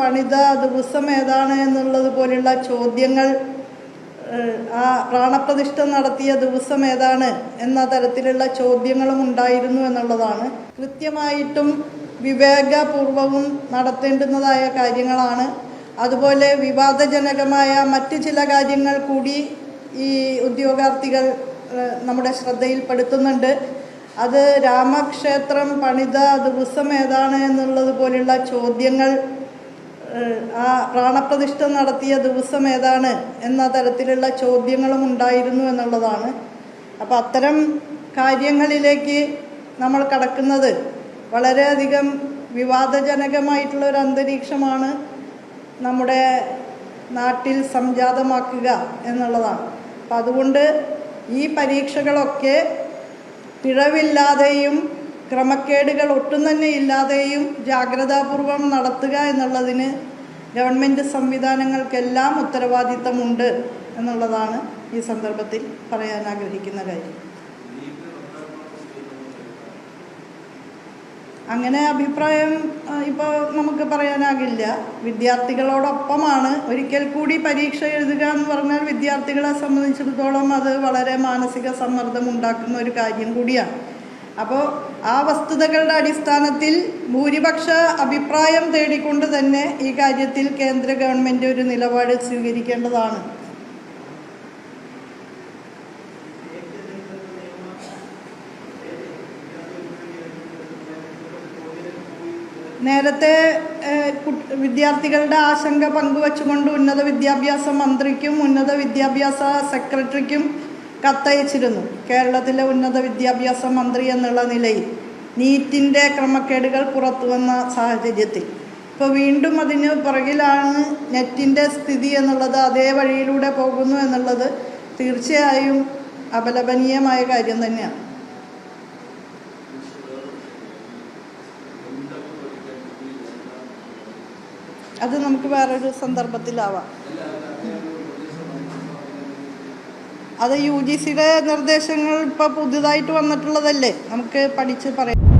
പണിത ദിവസം ഏതാണ് എന്നുള്ളത് പോലെയുള്ള ചോദ്യങ്ങൾ ആ പ്രാണപ്രതിഷ്ഠ നടത്തിയ ദിവസം ഏതാണ് എന്ന തരത്തിലുള്ള ചോദ്യങ്ങളും ഉണ്ടായിരുന്നു എന്നുള്ളതാണ്. കൃത്യമായിട്ടും വിവേകപൂർവവും നടത്തേണ്ടുന്നതായ കാര്യങ്ങളാണ്. അതുപോലെ വിവാദജനകമായ മറ്റ് ചില കാര്യങ്ങൾ കൂടി ഈ ഉദ്യോഗാർത്ഥികൾ നമ്മുടെ ശ്രദ്ധയിൽപ്പെടുത്തുന്നുണ്ട്. അത് രാമക്ഷേത്രം പണിത ദിവസം ഏതാണ് എന്നുള്ളത് പോലെയുള്ള ചോദ്യങ്ങൾ ആ പ്രാണപ്രതിഷ്ഠ നടത്തിയ ദിവസം ഏതാണ് എന്ന തരത്തിലുള്ള ചോദ്യങ്ങളും ഉണ്ടായിരുന്നു എന്നുള്ളതാണ്. അപ്പം അത്തരം കാര്യങ്ങളിലേക്ക് നമ്മൾ കടക്കുന്നത് വളരെയധികം വിവാദജനകമായിട്ടുള്ള ഒരു അന്തരീക്ഷമാണ് നമ്മുടെ നാട്ടിൽ സംജാതമാക്കുക എന്നുള്ളതാണ്. അപ്പം അതുകൊണ്ട് ഈ പരീക്ഷകളൊക്കെ പിഴവില്ലാതെയും ക്രമക്കേടുകൾ ഒട്ടും തന്നെ ഇല്ലാതെയും ജാഗ്രതാപൂർവം നടത്തുക എന്നുള്ളതിന് ഗവൺമെന്റ് സംവിധാനങ്ങൾക്കെല്ലാം ഉത്തരവാദിത്തമുണ്ട് എന്നുള്ളതാണ് ഈ സന്ദർഭത്തിൽ പറയാൻ ആഗ്രഹിക്കുന്ന കാര്യം. അങ്ങനെ അഭിപ്രായം ഇപ്പോൾ നമുക്ക് പറയാനാകില്ല. വിദ്യാർത്ഥികളോടൊപ്പമാണ് ഒരിക്കൽ കൂടി പരീക്ഷ എഴുതുക എന്ന് പറഞ്ഞാൽ വിദ്യാർത്ഥികളെ സംബന്ധിച്ചിടത്തോളം അത് വളരെ മാനസിക സമ്മർദ്ദം ഉണ്ടാക്കുന്ന ഒരു കാര്യം കൂടിയാണ്. അപ്പോൾ ആ വസ്തുതകളുടെ അടിസ്ഥാനത്തിൽ ഭൂരിപക്ഷ അഭിപ്രായം തേടിക്കൊണ്ട് തന്നെ ഈ കാര്യത്തിൽ കേന്ദ്ര ഗവൺമെന്റ് ഒരു നിലപാട് സ്വീകരിക്കേണ്ടതാണ്. നേരത്തെ വിദ്യാർത്ഥികളുടെ ആശങ്ക പങ്കുവച്ചുകൊണ്ട് ഉന്നത വിദ്യാഭ്യാസ മന്ത്രിക്കും ഉന്നത വിദ്യാഭ്യാസ സെക്രട്ടറിക്കും കത്തയച്ചിരുന്നു. കേരളത്തിലെ ഉന്നത വിദ്യാഭ്യാസ മന്ത്രി എന്നുള്ള നിലയിൽ നീറ്റിന്റെ ക്രമക്കേടുകൾ പുറത്തുവന്ന സാഹചര്യത്തിൽ. ഇപ്പോൾ വീണ്ടും അതിന് പുറകിലാണ് നെറ്റിന്റെ സ്ഥിതി എന്നുള്ളത് അതേ വഴിയിലൂടെ പോകുന്നു എന്നുള്ളത് തീർച്ചയായും അപലപനീയമായ കാര്യം തന്നെയാണ്. അത് നമുക്ക് വേറൊരു സന്ദർഭത്തിലാവാം. അത് യു ജി സിയുടെ നിർദ്ദേശങ്ങൾ ഇപ്പോൾ പുതുതായിട്ട് വന്നിട്ടുള്ളതല്ലേ? നമുക്ക് പഠിച്ച് പറയാം.